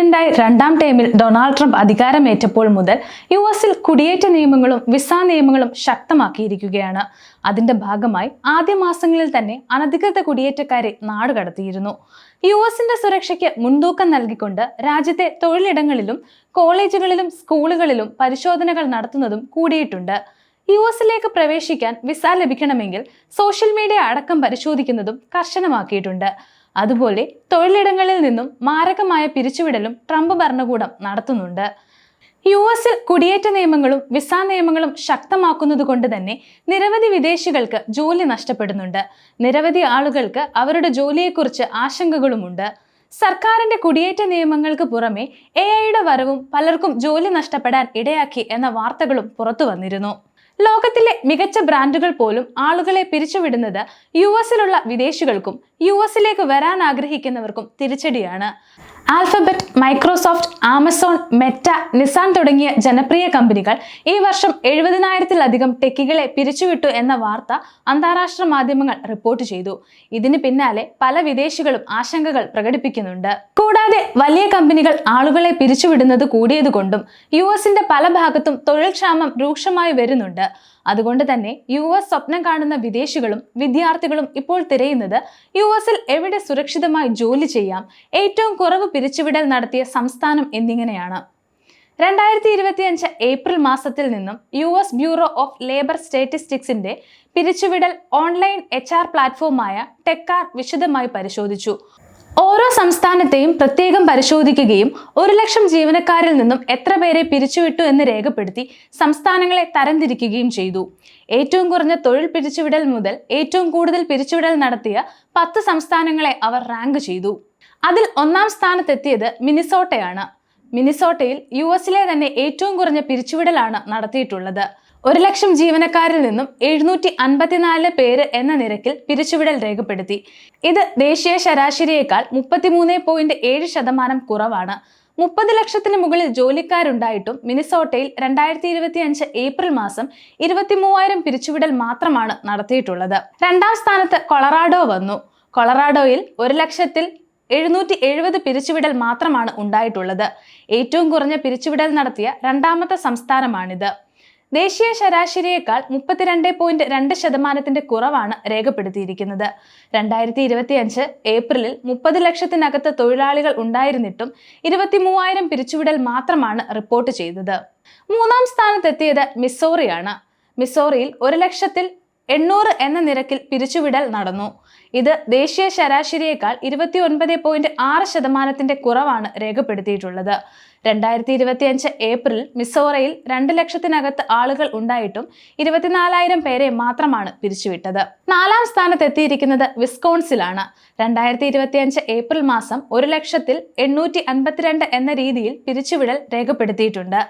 പ്രസിഡന്റായി രണ്ടാം ടൈമിൽ ഡൊണാൾഡ് ട്രംപ് അധികാരമേറ്റപ്പോൾ മുതൽ യു എസിൽ കുടിയേറ്റ നിയമങ്ങളും വിസ നിയമങ്ങളും ശക്തമാക്കിയിരിക്കുകയാണ്. അതിന്റെ ഭാഗമായി ആദ്യ മാസങ്ങളിൽ തന്നെ അനധികൃത കുടിയേറ്റക്കാരെ നാടുകടത്തിയിരുന്നു യു എസിന്റെ സുരക്ഷയ്ക്ക് മുൻതൂക്കം നൽകിക്കൊണ്ട് രാജ്യത്തെ തൊഴിലിടങ്ങളിലും കോളേജുകളിലും സ്കൂളുകളിലും പരിശോധനകൾ നടത്തുന്നതും കൂടിയിട്ടുണ്ട്. യു എസിലേക്ക് പ്രവേശിക്കാൻ വിസ ലഭിക്കണമെങ്കിൽ സോഷ്യൽ മീഡിയ അടക്കം പരിശോധിക്കുന്നതും കർശനമാക്കിയിട്ടുണ്ട്. അതുപോലെ തൊഴിലിടങ്ങളിൽ നിന്നും മാരകമായ പിരിച്ചുവിടലും ട്രംപ് ഭരണകൂടം നടത്തുന്നുണ്ട്. യു എസിൽ കുടിയേറ്റ നിയമങ്ങളും വിസ നിയമങ്ങളും ശക്തമാക്കുന്നത് കൊണ്ട് തന്നെ നിരവധി വിദേശികൾക്ക് ജോലി നഷ്ടപ്പെടുന്നുണ്ട്. നിരവധി ആളുകൾക്ക് അവരുടെ ജോലിയെക്കുറിച്ച് ആശങ്കകളുമുണ്ട്. സർക്കാരിന്റെ കുടിയേറ്റ നിയമങ്ങൾക്ക് പുറമെ എ ഐയുടെ വരവും പലർക്കും ജോലി നഷ്ടപ്പെടാൻ ഇടയാക്കി എന്ന വാർത്തകളും പുറത്തു വന്നിരുന്നു. ലോകത്തിലെ മികച്ച ബ്രാൻഡുകൾ പോലും ആളുകളെ പിരിച്ചുവിടുന്നത് യു എസിലുള്ള വിദേശികൾക്കും യു എസിലേക്ക് വരാൻ ആഗ്രഹിക്കുന്നവർക്കും തിരിച്ചടിയാണ്. Alphabet Microsoft Amazon Meta Nissan തുടങ്ങിയ ജനപ്രിയ കമ്പനികൾ ഈ വർഷം എഴുപതിനായിരത്തിലധികം ടെക്കികളെ പിരിച്ചുവിട്ടു എന്ന വാർത്ത അന്താരാഷ്ട്ര മാധ്യമങ്ങൾ റിപ്പോർട്ട് ചെയ്തു. ഇതിന് പിന്നാലെ പല വിദേശികളും ആശങ്കകൾ പ്രകടിപ്പിക്കുന്നുണ്ട്. കൂടാതെ വലിയ കമ്പനികൾ ആളുകളെ പിരിച്ചുവിടുന്നത് കൂടിയതുകൊണ്ടും യു എസിന്റെ പല ഭാഗത്തും തൊഴിൽ ക്ഷാമം രൂക്ഷമായി വരുന്നുണ്ട്. അതുകൊണ്ട് തന്നെ യു എസ് സ്വപ്നം കാണുന്ന വിദേശികളും വിദ്യാർത്ഥികളും ഇപ്പോൾ തിരയുന്നത് യു എസിൽ എവിടെ സുരക്ഷിതമായി ജോലി ചെയ്യാം ഏറ്റവും കുറവ് പിരിച്ചുവിടൽ നടത്തിയ സംസ്ഥാനം എന്നിങ്ങനെയാണ്. രണ്ടായിരത്തി ഇരുപത്തിയഞ്ച് ഏപ്രിൽ മാസത്തിൽ നിന്നും U S bureau of labour സ്റ്റാറ്റിസ്റ്റിക്സിന്റെ പിരിച്ചുവിടൽ ഓൺലൈൻ എച്ച് ആർ പ്ലാറ്റ്ഫോമായ ടെക്കാർ വിശദമായി പരിശോധിച്ചു. ഓരോ സംസ്ഥാനത്തെയും പ്രത്യേകം പരിശോധിക്കുകയും ഒരു ലക്ഷം ജീവനക്കാരിൽ നിന്നും എത്ര പേരെ പിരിച്ചുവിട്ടു എന്ന് രേഖപ്പെടുത്തി സംസ്ഥാനങ്ങളെ തരംതിരിക്കുകയും ചെയ്തു. ഏറ്റവും കുറഞ്ഞ തൊഴിൽ പിരിച്ചുവിടൽ മുതൽ ഏറ്റവും കൂടുതൽ പിരിച്ചുവിടൽ നടത്തിയ പത്ത് സംസ്ഥാനങ്ങളെ അവർ റാങ്ക് ചെയ്തു. അതിൽ ഒന്നാം സ്ഥാനത്തെത്തിയത് മിനിസോട്ടയാണ്. മിനിസോട്ടയിൽ യു എസിലെ തന്നെ ഏറ്റവും കുറഞ്ഞ പിരിച്ചുവിടലാണ് നടത്തിയിട്ടുള്ളത്. ഒരു ലക്ഷം ജീവനക്കാരിൽ നിന്നും എഴുന്നൂറ്റി അൻപത്തിനാല് പേര് എന്ന നിരക്കിൽ പിരിച്ചുവിടൽ രേഖപ്പെടുത്തി. ഇത് ദേശീയ ശരാശരിയേക്കാൾ മുപ്പത്തിമൂന്ന് പോയിന്റ് ഏഴ് ശതമാനം കുറവാണ്. മുപ്പത് ലക്ഷത്തിന് മുകളിൽ ജോലിക്കാരുണ്ടായിട്ടും മിനിസോട്ടയിൽ രണ്ടായിരത്തി ഇരുപത്തി അഞ്ച് ഏപ്രിൽ മാസം ഇരുപത്തി മൂവായിരം പിരിച്ചുവിടൽ മാത്രമാണ് നടത്തിയിട്ടുള്ളത്. രണ്ടാം സ്ഥാനത്ത് കൊളറാഡോ വന്നു. കൊളറാഡോയിൽ ഒരു ലക്ഷത്തിൽ എഴുന്നൂറ്റി എഴുപത് പിരിച്ചുവിടൽ മാത്രമാണ് ഉണ്ടായിട്ടുള്ളത്. ഏറ്റവും കുറഞ്ഞ പിരിച്ചുവിടൽ നടത്തിയ രണ്ടാമത്തെ സംസ്ഥാനമാണിത്. ദേശീയ ശരാശരിയേക്കാൾ മുപ്പത്തിരണ്ട് പോയിന്റ് രണ്ട് ശതമാനത്തിന്റെ കുറവാണ് രേഖപ്പെടുത്തിയിരിക്കുന്നത്. രണ്ടായിരത്തി ഇരുപത്തി അഞ്ച് ഏപ്രിലിൽ മുപ്പത് ലക്ഷത്തിനകത്ത് തൊഴിലാളികൾ ഉണ്ടായിരുന്നിട്ടും ഇരുപത്തി മൂവായിരം പിരിച്ചുവിടൽ മാത്രമാണ് റിപ്പോർട്ട് ചെയ്തത്. മൂന്നാം സ്ഥാനത്തെത്തിയത് മിസോറിയാണ്. മിസോറിയിൽ ഒരു ലക്ഷത്തിൽ എണ്ണൂറ് എന്ന നിരക്കിൽ പിരിച്ചുവിടൽ നടന്നു. ഇത് ദേശീയ ശരാശരിയേക്കാൾ ഇരുപത്തി ഒൻപത് പോയിന്റ് ആറ് ശതമാനത്തിന്റെ കുറവാണ് രേഖപ്പെടുത്തിയിട്ടുള്ളത്. രണ്ടായിരത്തി ഇരുപത്തി അഞ്ച് ഏപ്രിൽ മിസോറയിൽ രണ്ട് ലക്ഷത്തിനകത്ത് ആളുകൾ ഉണ്ടായിട്ടും ഇരുപത്തിനാലായിരം പേരെ മാത്രമാണ് പിരിച്ചുവിട്ടത്. നാലാം സ്ഥാനത്ത് എത്തിയിരിക്കുന്നത് വിസ്കോൺസിലാണ്. രണ്ടായിരത്തി ഇരുപത്തി അഞ്ച് ഏപ്രിൽ മാസം ഒരു ലക്ഷത്തിൽ എണ്ണൂറ്റി അൻപത്തിരണ്ട് എന്ന രീതിയിൽ പിരിച്ചുവിടൽ രേഖപ്പെടുത്തിയിട്ടുണ്ട്.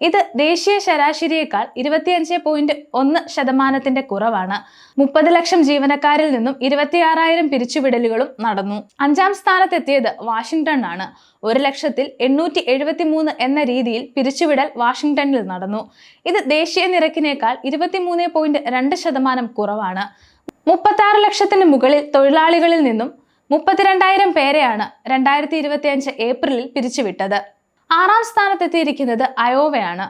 ഇത് ദേശീയ ശരാശരിയേക്കാൾ ഇരുപത്തിയഞ്ച് പോയിന്റ് ഒന്ന് ശതമാനത്തിന്റെ കുറവാണ്. മുപ്പത് ലക്ഷം ജീവനക്കാരിൽ നിന്നും ഇരുപത്തിയാറായിരം പിരിച്ചുവിടലുകളും നടന്നു. അഞ്ചാം സ്ഥാനത്തെത്തിയത് വാഷിംഗ്ടൺ ആണ്. ഒരു ലക്ഷത്തിൽ എണ്ണൂറ്റി എഴുപത്തി മൂന്ന് എന്ന രീതിയിൽ പിരിച്ചുവിടൽ വാഷിംഗ്ടണിൽ നടന്നു. ഇത് ദേശീയ നിരക്കിനേക്കാൾ ഇരുപത്തിമൂന്ന് പോയിന്റ് രണ്ട് ശതമാനം കുറവാണ്. മുപ്പത്തി ലക്ഷത്തിന് മുകളിൽ തൊഴിലാളികളിൽ നിന്നും മുപ്പത്തിരണ്ടായിരം പേരെയാണ് രണ്ടായിരത്തി ഇരുപത്തിയഞ്ച് ഏപ്രിലിൽ പിരിച്ചുവിട്ടത്. ആറാം സ്ഥാനത്തെത്തിയിരിക്കുന്നത് അയോവയാണ്.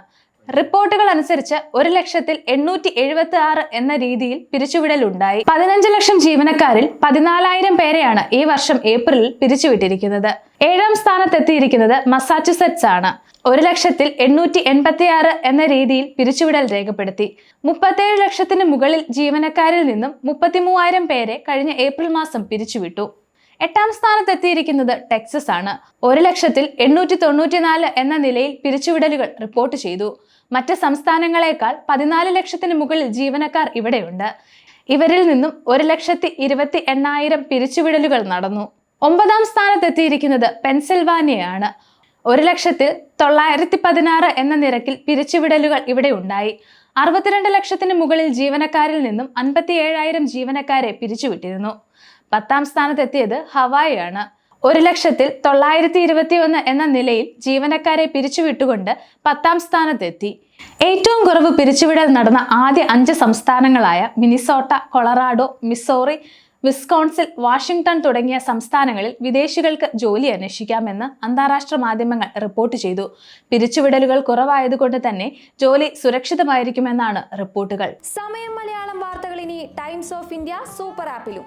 റിപ്പോർട്ടുകൾ അനുസരിച്ച് ഒരു ലക്ഷത്തിൽ എണ്ണൂറ്റി എഴുപത്തി ആറ് എന്ന രീതിയിൽ പിരിച്ചുവിടലുണ്ടായി. പതിനഞ്ച് ലക്ഷം ജീവനക്കാരിൽ പതിനാലായിരം പേരെയാണ് ഈ വർഷം ഏപ്രിലിൽ പിരിച്ചുവിട്ടിരിക്കുന്നത്. ഏഴാം സ്ഥാനത്തെത്തിയിരിക്കുന്നത് മസാച്ചുസെറ്റ്സ് ആണ് ഒരു ലക്ഷത്തിൽ എണ്ണൂറ്റി എൺപത്തി ആറ് എന്ന രീതിയിൽ പിരിച്ചുവിടൽ രേഖപ്പെടുത്തി. മുപ്പത്തേഴ് ലക്ഷത്തിന് മുകളിൽ ജീവനക്കാരിൽ നിന്നും മുപ്പത്തിമൂവായിരം പേരെ കഴിഞ്ഞ ഏപ്രിൽ മാസം പിരിച്ചുവിട്ടു. എട്ടാം സ്ഥാനത്തെത്തിയിരിക്കുന്നത് ടെക്സസ് ആണ്. ഒരു ലക്ഷത്തിൽ എണ്ണൂറ്റി തൊണ്ണൂറ്റിനാല് എന്ന നിലയിൽ പിരിച്ചുവിടലുകൾ റിപ്പോർട്ട് ചെയ്തു. മറ്റ് സംസ്ഥാനങ്ങളെക്കാൾ പതിനാല് ലക്ഷത്തിന് മുകളിൽ ജീവനക്കാർ ഇവിടെയുണ്ട്. ഇവരിൽ നിന്നും ഒരു ലക്ഷത്തി ഇരുപത്തി എണ്ണായിരം പിരിച്ചുവിടലുകൾ നടന്നു. ഒമ്പതാം സ്ഥാനത്തെത്തിയിരിക്കുന്നത് പെൻസിൽവാനിയയാണ്. ഒരു ലക്ഷത്തിൽ തൊള്ളായിരത്തി പതിനാറ് എന്ന നിരക്കിൽ പിരിച്ചുവിടലുകൾ ഇവിടെ ഉണ്ടായി. അറുപത്തിരണ്ട് ലക്ഷത്തിന് മുകളിൽ ജീവനക്കാരിൽ നിന്നും അൻപത്തി ഏഴായിരം ജീവനക്കാരെ പിരിച്ചുവിട്ടിരുന്നു. പത്താം സ്ഥാനത്തെത്തിയത് ഹവായിയാണ്. ഒരു ലക്ഷത്തിൽ തൊള്ളായിരത്തി ഇരുപത്തി ഒന്ന് എന്ന നിലയിൽ ജീവനക്കാരെ പിരിച്ചുവിട്ടുകൊണ്ട് പത്താം സ്ഥാനത്തെത്തി. ഏറ്റവും കുറവ് പിരിച്ചുവിടൽ നടന്ന ആദ്യ അഞ്ച് സംസ്ഥാനങ്ങളായ Minnesota Colorado Missouri Wisconsin Washington തുടങ്ങിയ സംസ്ഥാനങ്ങളിൽ വിദേശികൾക്ക് ജോലി അന്വേഷിക്കാമെന്ന് അന്താരാഷ്ട്ര മാധ്യമങ്ങൾ റിപ്പോർട്ട് ചെയ്തു. പിരിച്ചുവിടലുകൾ കുറവായതുകൊണ്ട് തന്നെ ജോലി സുരക്ഷിതമായിരിക്കുമെന്നാണ് റിപ്പോർട്ടുകൾ. സമയം മലയാളം വാർത്തകൾ ഇനി ടൈംസ് ഓഫ് ഇന്ത്യ സൂപ്പർ ആപ്പിലും.